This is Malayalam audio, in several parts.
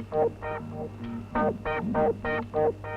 Thank you.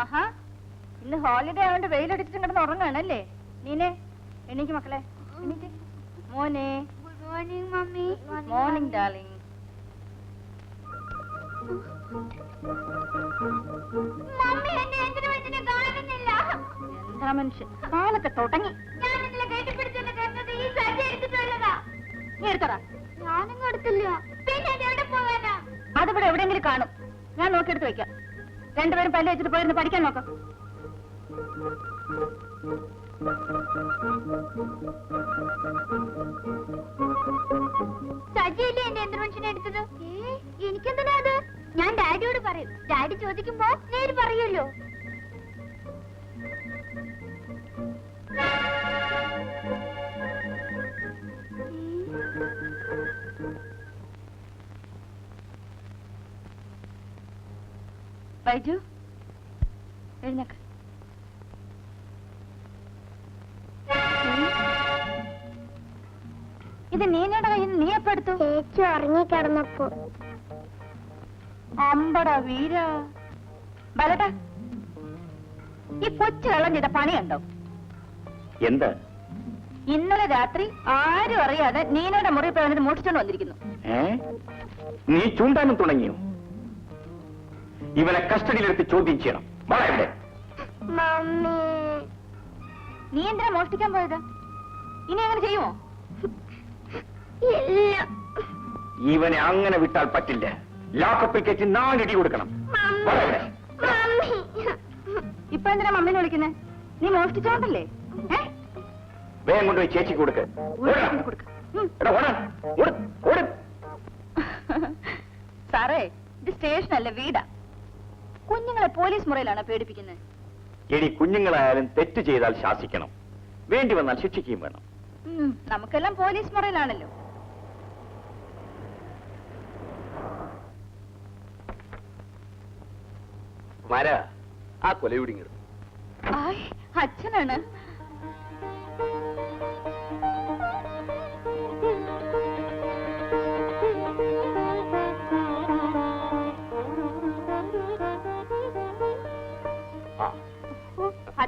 ആഹാ ഇന്ന് ഹോളിഡേ ആയതുകൊണ്ട് വെയിലടിച്ചിട്ട് കിടന്ന് ഉറങ്ങാണല്ലേ? നീനെ എണീക്ക് മക്കളെ എണീക്ക്. മോനെ. Good morning mummy. Morning darling mummy എന്നെ എന്തിനു എന്തിനു കാണുന്നില്ല. എന്താ മനുഷ്യൻ? കാലൊക്കെ തുടങ്ങി. നീ എടുത്തടാ ഞാനും എടുത്തില്ല അതിവിടെ എവിടെയെങ്കിലും കാണും. ഞാൻ നോക്കിയെടുത്ത് വെക്കാം. രണ്ടുപേരും പല്ല് വെച്ചിട്ട് പോയിരുന്നു പഠിക്കാൻ നോക്കാം. സജിയല്ലേ എന്റെ യന്ത്രമനുഷ്യനെ എടുത്തത്? എനിക്കെന്തിനാ അത്? ഞാൻ ഡാഡിയോട് പറയും. ഡാഡി ചോദിക്കുമ്പോ നേര് പറയുമല്ലോ ബൈജു എഴുന്നേക്ക. ഇത് നീനയുടെ കയ്യിൽ നീ എപ്പോ എടുത്തു? ചേച്ചി ഉറങ്ങിക്കിടന്നപ്പോ അമ്പടാ വീര. ബലട ഈ കൊച്ചു വെള്ളം ചെയ്ത പണിയുണ്ടോ? എന്താ? ഇന്നലെ രാത്രി ആരും അറിയാതെ നീനയുടെ മുറി പോയത് മോഷിച്ചോണ്ട് വന്നിരിക്കുന്നു. ഏ? നീ ചൂണ്ടാനും തുടങ്ങിയോ? ഇവനെ കസ്റ്റഡിയിലെടുത്ത് ചോദ്യം ചെയ്യണം. വാ ഇവിടെ. നീ എന്തിനാ മോഷ്ടിക്കാൻ പോയത്? ഇനി അങ്ങനെ ചെയ്യുമോ ഇവനെ അങ്ങനെ വിട്ടാൽ പറ്റില്ല. ലാക്കപ്പിൽ കയറ്റി നാലിടി കൊടുക്കണം. ഇപ്പൊ എന്തിനാ മമ്മീനെ വിളിക്കുന്നേ? നീ മോഷ്ടിച്ചോണ്ടല്ലേ? വേഗം കൊണ്ടുപോയി ചേച്ചിക്ക് കൊടുക്ക്. സാറേ ഇത് സ്റ്റേഷനല്ല വീടാ. കുഞ്ഞുങ്ങളെ പോലീസ് മുറയിലാണ് പേടിപ്പിക്കുന്നത്. ഇനി കുഞ്ഞുങ്ങളായാലും തെറ്റ് ചെയ്താൽ ശാസിക്കണം. വേണ്ടി വന്നാൽ ശിക്ഷിക്കുകയും വേണം. നമുക്കെല്ലാം പോലീസ് മുറയിലാണല്ലോ. മര ആ കൊലയുടിങ്ങ ആയ് അച്ഛനാണ്.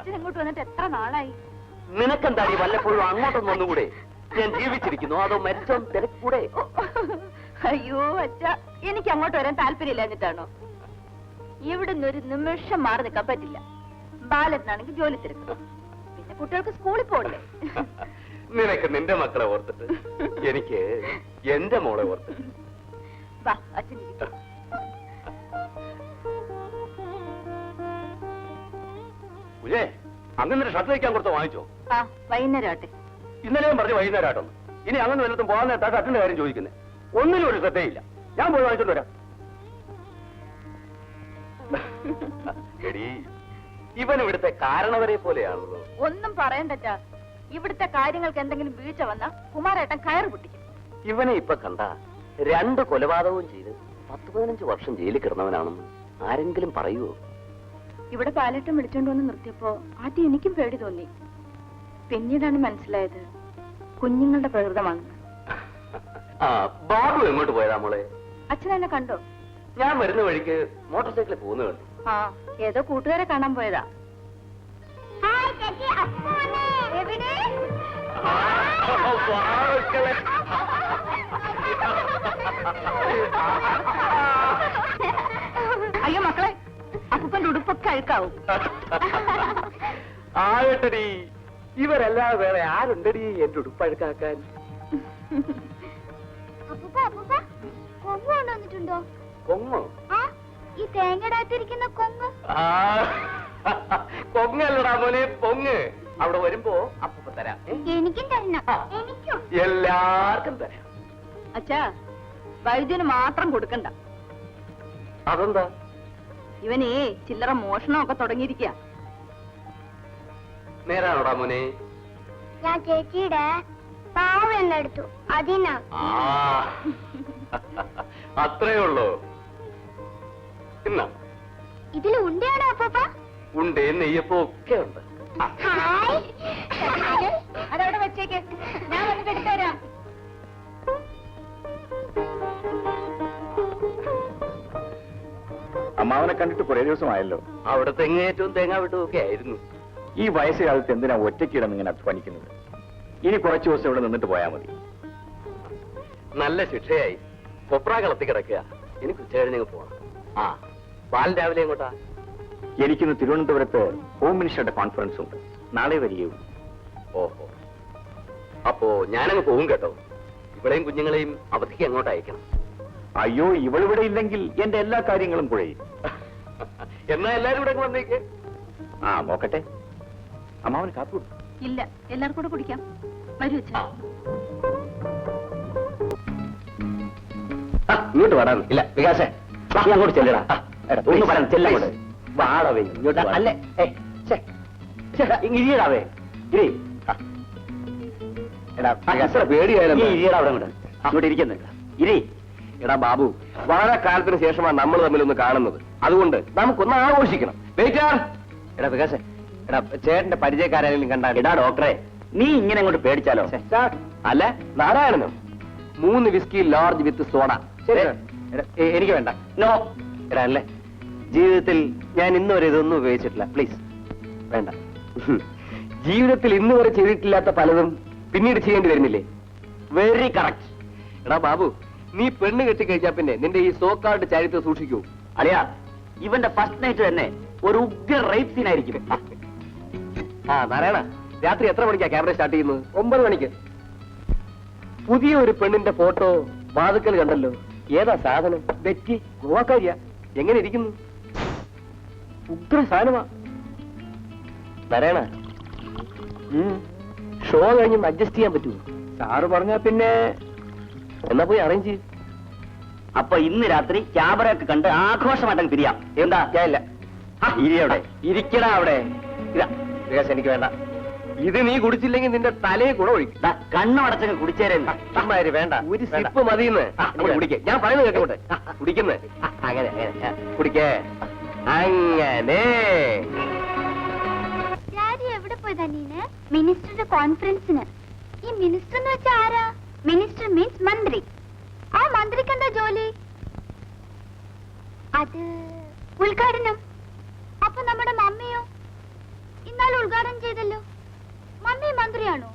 അച്ഛൻ വന്നിട്ട് എത്ര നാളായി? നിനക്കെന്താടി വല്ലപ്പോഴും അങ്ങോട്ടൊന്നും ഒന്നുകൂടെ ഞാൻ ജീവിച്ചിരിക്കുന്നു. അതോ മരിച്ചോ തിരക്കൂടെ? അയ്യോ അച്ഛ എനിക്ക് അങ്ങോട്ട് വരാൻ താല്പര്യമില്ല എന്നിട്ടാണോ ഇവിടുന്ന് ഒരു നിമിഷം മാറി നിൽക്കാൻ പറ്റില്ല. ബാലത്തിനാണെങ്കിൽ ജോലി തിരക്കും. പിന്നെ കുട്ടികൾക്ക് സ്കൂളിൽ പോകണ്ടേ നിനക്ക് നിന്റെ മക്കളെ ഓർത്തിട്ട് എനിക്ക് എന്റെ മോളെ ഓർത്തിട്ട്. വാ അങ്ങനെ ഷർട്ട് തയ്ക്കാൻ കൊടുത്ത് വാങ്ങിച്ചോ? ആ വൈകുന്നേരം ആട്ടെ ഇന്നലെയും പറഞ്ഞു വൈകുന്നേരമായിട്ടൊന്ന്. ഇനി അങ്ങനെ വല്ലതും പോകാൻ നേരത്താ ഷർട്ടിന്റെ കാര്യം ചോദിക്കുന്നത് ഒന്നിനും ഒരു ശ്രദ്ധയില്ല. ഞാൻ പോയി വാങ്ങിച്ചോണ്ട് വരാം. എടി ഇവൻ ഇവിടുത്തെ കാരണവരെ പോലെയാണല്ലോ. ഒന്നും പറയണ്ടച്ചാ ഇവിടുത്തെ കാര്യങ്ങൾക്ക് എന്തെങ്കിലും വീഴ്ച വന്ന കുമാരേട്ടൻ കയറ് പൊട്ടിക്കും. ഇവനെ ഇപ്പൊ കണ്ട രണ്ട് കൊലപാതകവും ചെയ്ത് പത്ത് പതിനഞ്ച് വർഷം ജയിലിൽ കിടന്നവനാണെന്ന് ആരെങ്കിലും പറയുവോ? ഇവിടെ പാലട്ടം വിളിച്ചോണ്ട് വന്ന് നിർത്തിയപ്പോ ആദ്യം എനിക്കും പേടി തോന്നി പിന്നീടാണ് മനസ്സിലായത് കുഞ്ഞുങ്ങളുടെ പ്രകൃതമാണ് ആ ബാബു എങ്ങോട്ട് പോയതാ മോളെ അച്ഛൻ എന്നെ കണ്ടോ ഞാൻ വരുന്ന വഴിക്ക് മോട്ടോർ സൈക്കിളിൽ പോകുന്നു കണ്ടു ആ ഏതോ കൂട്ടുകാരെ കാണാൻ പോയതാ. എവിടെ അപ്പൂപ്പന്റെ ഉടുപ്പൊക്കെ അഴുക്കാവും. ആകട്ടടി. ഇവരല്ലാതെ വേറെ ആരുണ്ടടി എന്റെ ഉടുപ്പഴുക്കാക്കാൻ? അപ്പൂപ്പ അപ്പൂപ്പ കൊമ്പ് കൊണ്ടുവന്നിട്ടുണ്ടോ കൊങ്ങോ? ആ ഈ തേങ്ങടാത്തിരിക്കുന്ന കൊമ്പ് ആ, കൊങ്ങല്ലടാ മോനെ പൊങ്ങ് അവിടെ വരുമ്പോ അപ്പൂപ്പ തരാം. ഏ? എനിക്കും തരണം. എനിക്കും. എല്ലാവർക്കും തരാം. അച്ഛാ വൈദ്യന് മാത്രം കൊടുക്കണ്ട. അതെന്താ? ഇവനേ ചില്ലറ മോഷണമൊക്കെ തുടങ്ങിയിരിക്കുക നേരാണോടാ മോനെ? ഞാൻ ചേച്ചിയുടെ പാവം എന്നെടുത്തു. അതിനാ. അത്രേ ഉള്ളൂ. എന്നാ ഇതിൽ ഉണ്ടയാണോ അപ്പൂപ്പ? ഉണ്ട് നെയ്യപ്പം ഒക്കെ ഉണ്ട് അതവിടെ വെച്ചേക്ക്. ഞാൻ വന്നിട്ട് എടുത്തുതരാം അമ്മാവനെ കണ്ടിട്ട് കുറെ ദിവസമായല്ലോ. അവിടെ തെങ്ങേറ്റവും തേങ്ങ വിട്ടവും ഒക്കെ ആയിരുന്നു. ഈ വയസ്സുകാലത്ത് എന്തിനാ ഒറ്റയ്ക്കിടന്ന് ഇങ്ങനെ അധ്വാനിക്കുന്നത് ഇനി കുറച്ചു ദിവസം ഇവിടെ നിന്നിട്ട് പോയാൽ മതി. നല്ല ശിക്ഷയായി. കൊപ്ര കളത്തി കിടക്കുക. എനിക്ക് ഉച്ച പോകണം ആ. പാൽ രാവിലെ എങ്ങോട്ടാ? എനിക്കിന്ന് തിരുവനന്തപുരത്ത് ഹോം മിനിസ്റ്ററുടെ കോൺഫറൻസ് ഉണ്ട്. നാളെ വരികയും. ഓഹോ. അപ്പോ ഞാനങ്ങ് പോകും കേട്ടോ. ഇവിടെയും കുഞ്ഞുങ്ങളെയും അവധിക്ക് അങ്ങോട്ട് അയക്കണം? അയ്യോ ഇവളിവിടെ ഇല്ലെങ്കിൽ എന്റെ എല്ലാ കാര്യങ്ങളും കുഴയും. എന്നാ എല്ലാരും ഇവിടെ വന്നേക്ക്. ആ നോക്കട്ടെ. അമ്മാവൻ കാപ്പി ഇല്ല എല്ലാവർക്കും കൂടെ കുടിക്കാം. വരൂ ഇങ്ങോട്ട് വരാൻ ഇല്ല വികാസേ അങ്ങോട്ട് ചെല്ലടാ. ആ, ഒന്ന് പറയാം ചെല്ലങ്ങോട്ട്. വാടവേ ഇങ്ങോട്ട് അല്ലേ? ഇരിയടാവേ ഇരി. പേടിയായാലും ഇരിയടാ അവിടെ ഇരി. എടാ ബാബു വളരെ കാലത്തിന് ശേഷമാണ് നമ്മൾ തമ്മിൽ ഒന്ന് കാണുന്നത്. അതുകൊണ്ട് നമുക്കൊന്ന് ആഘോഷിക്കണം. വെയിറ്റർ. എടാ വികാസേ എടാ ചേട്ടന്റെ പരിചയക്കാരെങ്കിലും കണ്ടാൽ എടാ ഡോക്ടറെ നീ ഇങ്ങനെ അങ്ങോട്ട് പേടിച്ചാലോ? അല്ല നാരായണനും. മൂന്ന് വിസ്കി ലാർജ് വിത്ത് സോഡ എനിക്ക് വേണ്ട. നോ എടാ അല്ലേ? ജീവിതത്തിൽ ഞാൻ ഇന്ന് വരെ ഇതൊന്നും ഉപയോഗിച്ചിട്ടില്ല. പ്ലീസ് വേണ്ട. ജീവിതത്തിൽ ഇന്ന് വരെ ചെയ്തിട്ടില്ലാത്ത പലതും പിന്നീട് ചെയ്യേണ്ടി വരുന്നില്ലേ? വെരി കറക്റ്റ് എടാ ബാബു നീ പെണ്ണ് കെട്ടി കഴിച്ചാ പിന്നെ നിന്റെ ഈ സോക്കാർഡ് ചരിത്രം സൂക്ഷിക്കൂ. അളിയ ഇവന്റെ ഫസ്റ്റ് നൈറ്റ് തന്നെ ഒരു ഉഗ്ര റേപ്പ് സീൻ ആയിരിക്കും. ആ നാരായണ രാത്രി എത്ര മണിക്കാ ക്യാമറ സ്റ്റാർട്ട് ചെയ്യുന്നത്? ഒമ്പത് മണിക്ക്. പുതിയ ഒരു പെണ്ണിന്റെ ഫോട്ടോ വാതുക്കൽ കണ്ടല്ലോ. ഏതാ സാധനം? ബെറ്റി നോക്കാരിയ എങ്ങനെ ഇരിക്കുന്നു? ഉഗ്ര സാധനമാ. നാരായണ ഷോ കഴിഞ്ഞ് അഡ്ജസ്റ്റ് ചെയ്യാൻ പറ്റുമോ? സാറ് പറഞ്ഞാ പിന്നെ എന്നാ പോയി അറേഞ്ച് ചെയ്യും. അപ്പൊ ഇന്ന് രാത്രി ക്യാബറയൊക്കെ കണ്ട് ആഘോഷമായിട്ടങ്ങ് പിരിയാം. എന്താ? ഞാൻ ഇല്ല. ഇരി അവിടെ. ഇരിക്കടാ അവിടെ. ഇതാ വികാസ് എനിക്ക് വേണ്ട. ഇത് നീ കുടിച്ചില്ലെങ്കിൽ നിന്റെ തലയെ കൂടെ ഒഴിക്കും. കണ്ണടച്ചങ്ങ് ചുമ്മാതിരി വേണ്ട ഒരു സിപ്പ് മതിയെന്ന്. കുടിക്കേ. ഞാൻ പറയുന്നത് കേട്ടോട്ടെ കുടിക്കുന്നേ. അങ്ങനെ അങ്ങനെ. കുടിക്കേ. അങ്ങനെ. എവിടെ പോയതാ നീന് മിനിസ്റ്ററുടെ കോൺഫറൻസിന് ഈ മിനിസ്റ്റർ എന്ന് വെച്ചാൽ ആരാ? മിനിസ്റ്റർ മീൻസ് മന്ത്രി. ആ മന്ത്രിക്ക് എന്താ ജോലി? അത് ഉദ്ഘാടനം. അപ്പൊ നമ്മുടെ മമ്മിയോ? ഇന്നാൾ ഉദ്ഘാടനം ചെയ്തല്ലോ. മമ്മി മന്ത്രിയാണോ?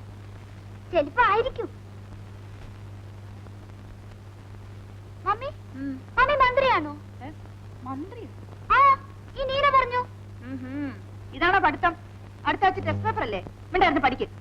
ചെലപ്പോ ആയിരിക്കും. മമ്മി മമ്മി മന്ത്രിയാണോ? മന്ത്രി ആ ഈ നീന പറഞ്ഞു. ഇതാണോ പഠിത്തം? അടുത്ത ആഴ്ച ടെസ്റ്റ് പേപ്പർ അല്ലേ? ഇവിടെ പഠിക്കും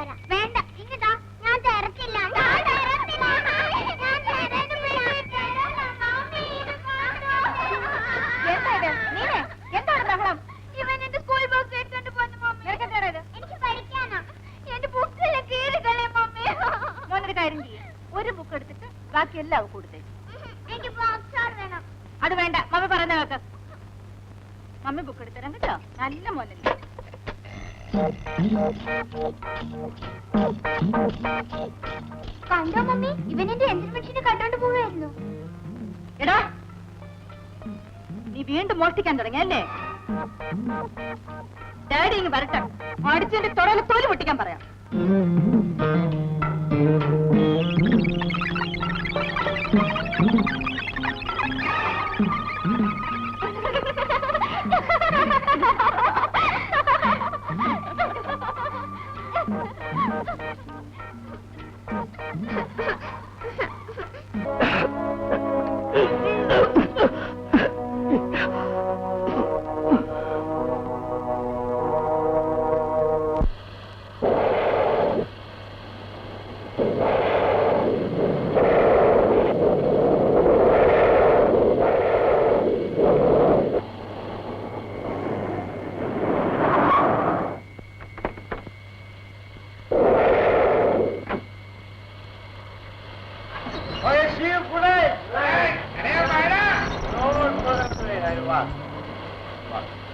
చేస్తారా കണ്ടോ മമ്മി? ഇവനെന്റെ യന്ത്ര മെഷീന് കണ്ടോണ്ട് പോവായിരുന്നു. എടാ നീ വീണ്ടും മോഷ്ടിക്കാൻ തുടങ്ങിയല്ലേ ഡാഡി ഇങ്ങ് വരട്ടെ. അടിച്ചെന്റെ തൊടയിൽ തോൽ പൊട്ടിക്കാൻ പറയാം. Bye.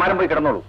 കുമാരൻ പോയി കിടന്നോളൂ.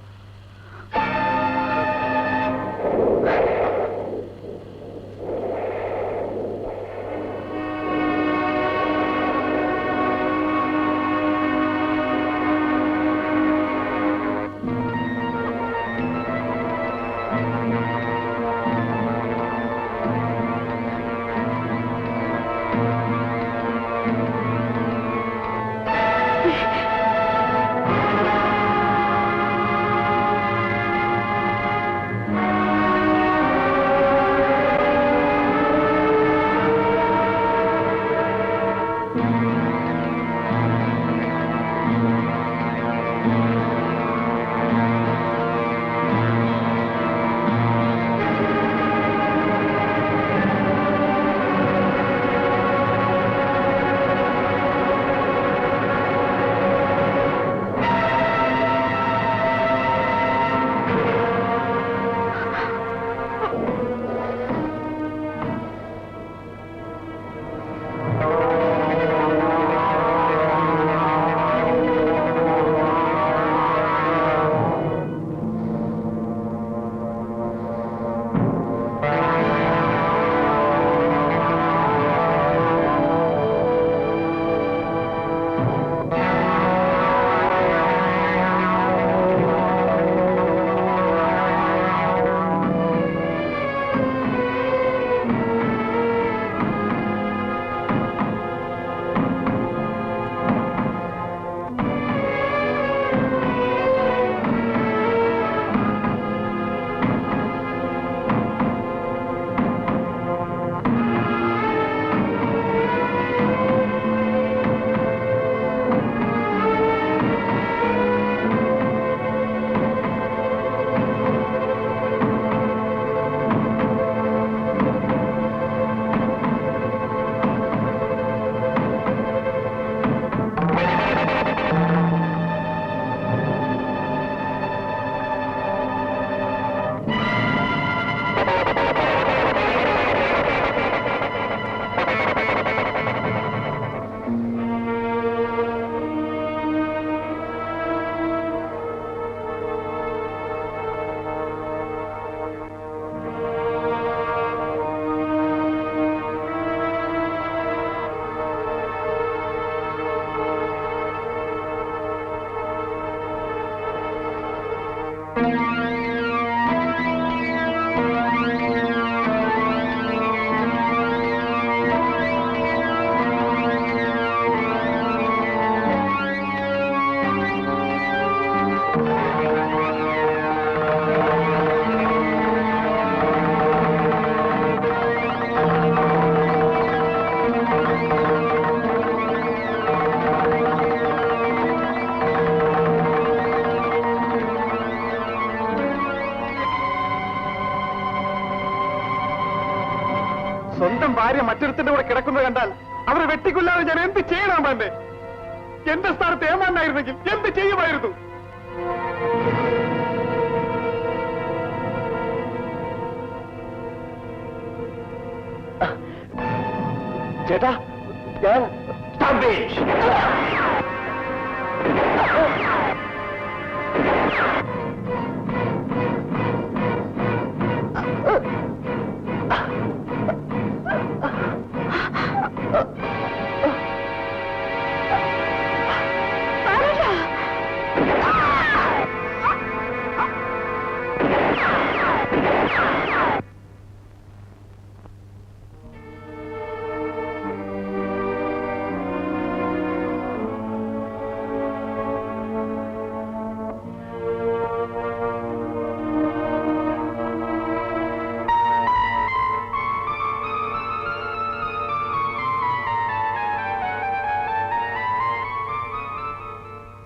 ഭാര്യ മറ്റൊരുത്തിന്റെ കൂടെ കിടക്കുന്നത് കണ്ടാൽ അവരെ വെട്ടിക്കൊല്ലാതെ ഞാൻ എന്ത് ചെയ്യണം എന്നെ എന്റെ സ്ഥാനത്ത് ഏമാനായിരുന്നെങ്കിൽ എന്ത് ചെയ്യുമായിരുന്നു ചേട്ടാ!